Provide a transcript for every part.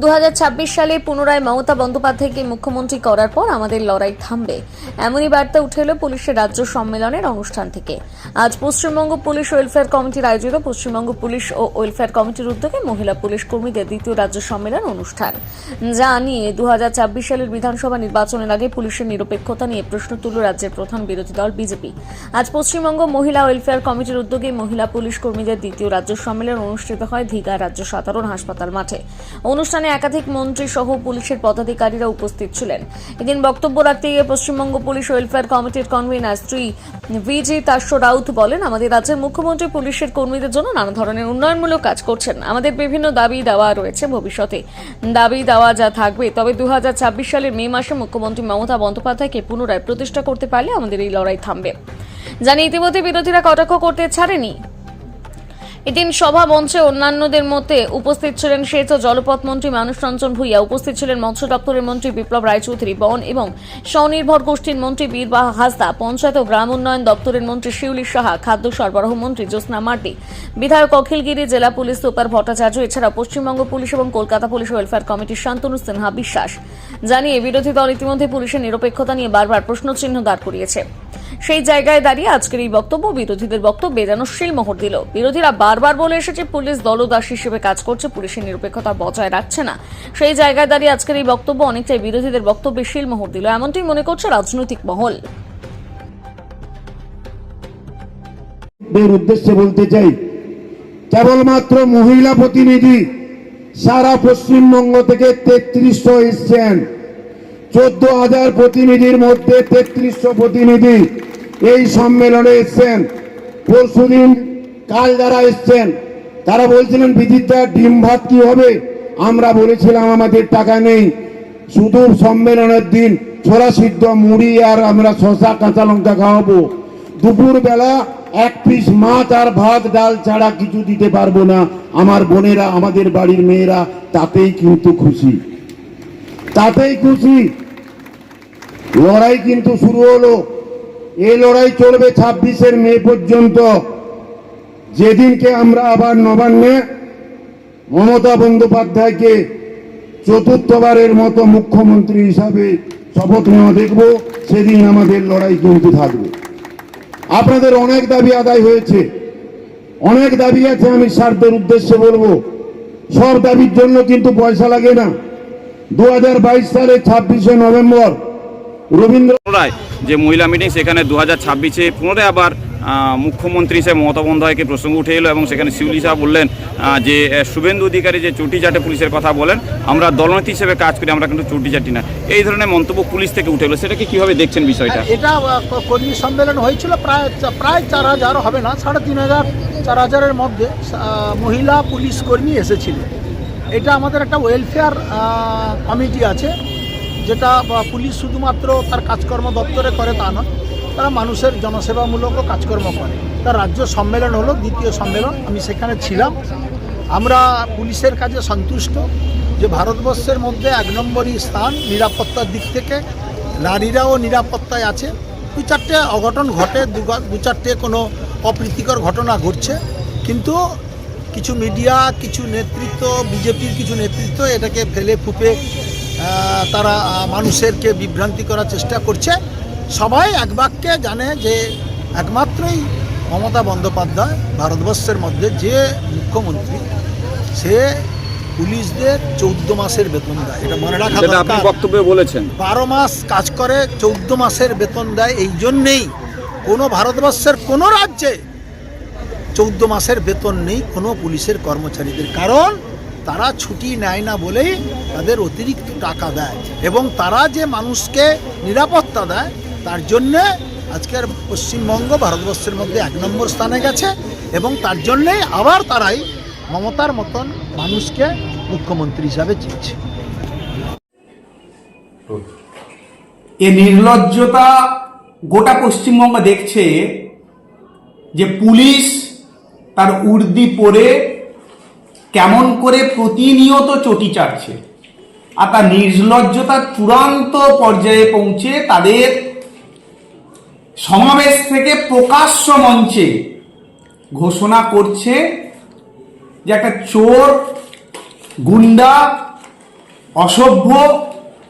দু হাজার ছাব্বিশ সালে পুনরায় মমতা বন্দ্যোপাধ্যায়কে মুখ্যমন্ত্রী করার পর আমাদের লড়াই থামবে। এমনই বার্তা উঠে এলো পুলিশের রাজ্য সম্মেলনের অনুষ্ঠান থেকে। আজ পশ্চিমবঙ্গ পুলিশ ওয়েলফেয়ার কমিটির আয়োজিত পশ্চিমবঙ্গ পুলিশ ও ওয়েলফেয়ার কমিটির উদ্যোগে মহিলা পুলিশ কর্মীদের দ্বিতীয় রাজ্য সম্মেলন অনুষ্ঠান। যা নিয়ে দু সালের বিধানসভা নির্বাচনের আগে পুলিশের নিরপেক্ষতা নিয়ে প্রশ্ন তুলল রাজ্যের প্রধান বিরোধী দল বিজেপি। আজ পশ্চিমবঙ্গ মহিলা ওয়েলফেয়ার কমিটির উদ্যোগে মহিলা পুলিশ কর্মীদের দ্বিতীয় রাজ্য সম্মেলন অনুষ্ঠিত হয় দীঘা রাজ্য সাধারণ হাসপাতাল মাঠে। অনুষ্ঠানে একাধিক মন্ত্রী সহ পুলিশের পদাধিকারীরা উপস্থিত ছিলেন। এদিন বক্তব্য রাখতে গিয়ে পশ্চিমবঙ্গ পুলিশ ওয়েলফেয়ার কমিটির কনভেনার শ্রী ভিজি তাস্য রাউত বলেন, আমাদের রাজ্যের মুখ্যমন্ত্রী পুলিশের কর্মীদের জন্য নানা ধরনের উন্নয়নমূলক কাজ করছেন। আমাদের বিভিন্ন দাবি দেওয়া রয়েছে ভবিষ্যতে। দাবি দেওয়া যা থাকবে, তবে দু হাজার ছাব্বিশ সালের মে মাসে মুখ্যমন্ত্রী মমতা বন্দ্যোপাধ্যায়কে পুনরায় প্রতিষ্ঠা করতে পারলে আমাদের এই লড়াই থামবে। জানি ইতিমধ্যে বিরোধীরা কটাক্ষ করতে ছাড়েনি। এদিন সভা মঞ্চে অন্যান্যদের মধ্যে উপস্থিত ছিলেন সেচ ও জলপথ মন্ত্রী মানুষ রঞ্জন ভূঁইয়া, উপস্থিত ছিলেন মৎস্য দপ্তরের মন্ত্রী বিপ্লব রায়চৌধুরী বন এবং স্বনির্ভর গোষ্ঠীর মন্ত্রী বীরবাহা হাসদা, পঞ্চায়েত ও গ্রাম উন্নয়ন দপ্তরের মন্ত্রী শিউলি সাহা, খাদ্য সরবরাহ মন্ত্রী জ্যোৎস্না মার্ডি বিধায়ক অখিলগিরি জেলা পুলিশ সুপার ভট্টাচার্য, এছাড়া পশ্চিমবঙ্গ পুলিশ এবং কলকাতা পুলিশ ওয়েলফেয়ার কমিটির শান্তনু সিনহা বিশ্বাস। জানিয়ে, বিরোধী দল ইতিমধ্যে পুলিশের নিরপেক্ষতা নিয়ে বারবার প্রশ্নচিহ্ন দাঁড় করিয়েছে। সেই জায়গায় দাঁড়িয়ে আজকের এই বক্তব্য, বিরোধীদের বক্তব্যে যেন শিলমোহর দিল। বিরোধীরা বারবার বলে এসেছে, পুলিশ দলদাস হিসেবে কাজ করছে, পুলিশের নিরপেক্ষতা বজায় রাখছে না। সেই জায়গায় দাঁড়িয়ে আজকের এই বক্তব্য অনেকটাই বিরোধীদের বক্তব্যে শিলমোহর দিল। এমনটাই মনে করছে রাজনৈতিক মহল। উদ্দেশ্যে বলতে চাই, কেবলমাত্র মহিলা প্রতিনিধি সারা পশ্চিমবঙ্গ থেকে তেত্রিশশো এসছেন। চোদ্দ হাজার প্রতিনিধির মধ্যে তেত্রিশশো প্রতিনিধি এই সম্মেলনে এসছেন। পরশুদিন কাল যারা এসছেন। তারা বলছিলেন বিদিতা ডিম ভাত কি হবে? আমরা বলেছিলাম, আমাদের টাকা নেই। শুধু সম্মেলনের দিন ছোলা সিদ্ধ, মুড়ি আর আমরা শশা কাঁচা লঙ্কা খাওয়াবো। দুপুর বেলা এক পিস মাছ আর ভাত, ডাল ছাড়া কিছু দিতে পারব না। আমার বোনেরা, আমাদের বাড়ির মেয়েরা, তাতেই কিন্তু খুশি। তাতেই খুশি। লড়াই কিন্তু শুরু হলো। এই লড়াই চলবে ছাব্বিশের মে পর্যন্ত। যেদিনকে আমরা আবার নবান্নে মমতা বন্দ্যোপাধ্যায়কে চতুর্থবারের মতো মুখ্যমন্ত্রী হিসাবে শপথ নেওয়া দেখব, সেদিন আমাদের লড়াই কিন্তু থাকবে। আপনাদের অনেক দাবি আদায় হয়েছে। অনেক দাবি আছে, আমি স্বার্থের উদ্দেশ্যে বলব। সব দাবির জন্য কিন্তু পয়সা লাগে না। দু সালে ছাব্বিশে নভেম্বর রবীন্দ্র যে মহিলা মিটিং সেখানে দু হাজার ছাব্বিশে পুনরায় আবার মুখ্যমন্ত্রী হিসেবে মমতা বন্দ্যোপাধ্যায়কে প্রসঙ্গ উঠে এলো এবং সেখানে শিউলি সাহা বললেন যে শুভেন্দু অধিকারী যে চটি চাটে পুলিশের কথা বলেন আমরা দলনীতি হিসেবে কাজ করি আমরা কিন্তু চটি চাটি না। এই ধরনের মন্তব্য পুলিশ থেকে উঠে এলো সেটাকে কীভাবে দেখছেন বিষয়টা? এটা আহ, কর্মী সম্মেলন হয়েছিল প্রায় প্রায় চার হাজার হবে না সাড়ে তিন হাজার চার হাজারের মধ্যে মহিলা পুলিশ কর্মী এসেছিল। এটা আমাদের একটা ওয়েলফেয়ার কমিটি আছে যেটা পুলিশ শুধুমাত্র তার কাজকর্ম দপ্তরে করে তা নয় তারা মানুষের জনসেবামূলকও কাজকর্ম করে। তার রাজ্য সম্মেলন হলো, দ্বিতীয় সম্মেলন। আমি সেখানে ছিলাম। আমরা পুলিশের কাজে সন্তুষ্ট যে ভারতবর্ষের মধ্যে এক নম্বরই স্থান নিরাপত্তার দিক থেকে। নারীরাও নিরাপত্তায় আছে। দু চারটে অঘটন ঘটে দু চারটে কোনো অপ্রীতিকর ঘটনা ঘটছে। কিন্তু কিছু মিডিয়া, কিছু নেতৃত্ব, বিজেপির কিছু নেতৃত্ব এটাকে ফেলে ফুপে তারা মানুষেরকে বিভ্রান্তি করার চেষ্টা করছে। সবাই এক বাক্যে জানে যে একমাত্রই মমতা বন্দ্যোপাধ্যায় ভারতবর্ষের মধ্যে যে মুখ্যমন্ত্রী সে পুলিশদের চৌদ্দ মাসের বেতন দেয়। এটা মনে রাখা আপনি বক্তব্যে বলেছেন। বারো মাস কাজ করে চৌদ্দ মাসের বেতন দেয় এই জন্যেই কোনো ভারতবর্ষের কোনো রাজ্যে চৌদ্দ মাসের বেতন নেই কোনো পুলিশের কর্মচারীদের। কারণ তারা ছুটি নেয় না বলেই তাদের অতিরিক্ত টাকা দেয়। এবং তারা যে মানুষকে নিরাপত্তা দেয় তার জন্যে আজকের পশ্চিমবঙ্গ, ভারতবর্ষের মধ্যে এক নম্বর স্থানে গেছে এবং তার জন্যেই আবার তারাই মমতার মতন মানুষকে মুখ্যমন্ত্রী হিসাবে চেয়েছে এ নির্লজ্জতা গোটা পশ্চিমবঙ্গ দেখছে যে পুলিশ তার উর্দি পরে কেমন করে প্রতিনিয়ত চটি চাটছে। আর তার নির্লজ্জতার চূড়ান্ত পর্যায়ে পৌঁছে তাদের সমাবেশ থেকে প্রকাশ্য মঞ্চে ঘোষণা করছে যে একটা চোর, গুন্ডা, অসভ্য,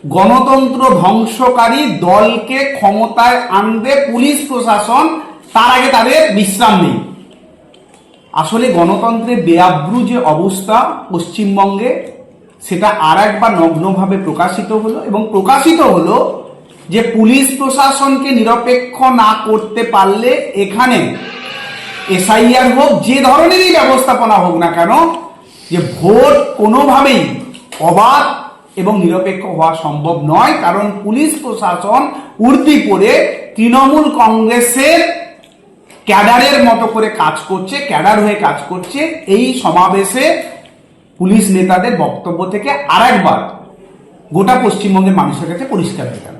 গণতন্ত্র ধ্বংসকারী দলকে ক্ষমতায় আনবে পুলিশ প্রশাসন, তার আগে তাদের বিশ্রাম নেই। আসলে গণতন্ত্রের বেআব্রু যে অবস্থা পশ্চিমবঙ্গে, সেটা আর একবার নগ্নভাবে প্রকাশিত হলো এবং প্রকাশিত হলো যে পুলিশ প্রশাসনকে নিরপেক্ষ না করতে পারলে এখানে এসআইআর হোক, যে ধরনেরই ব্যবস্থাপনা হোক না কেন, যে ভোট কোনোভাবেই অবাধ এবং নিরপেক্ষ হওয়া সম্ভব নয়, কারণ পুলিশ প্রশাসন উর্দি পড়ে তৃণমূল কংগ্রেসের ক্যাডারের মতো করে কাজ করছে, ক্যাডার হয়ে কাজ করছে। এই সমাবেশে পুলিশ নেতাদের বক্তব্য থেকে আরেকবার গোটা পশ্চিমবঙ্গের মানুষের কাছে পরিষ্কার হয়ে গেল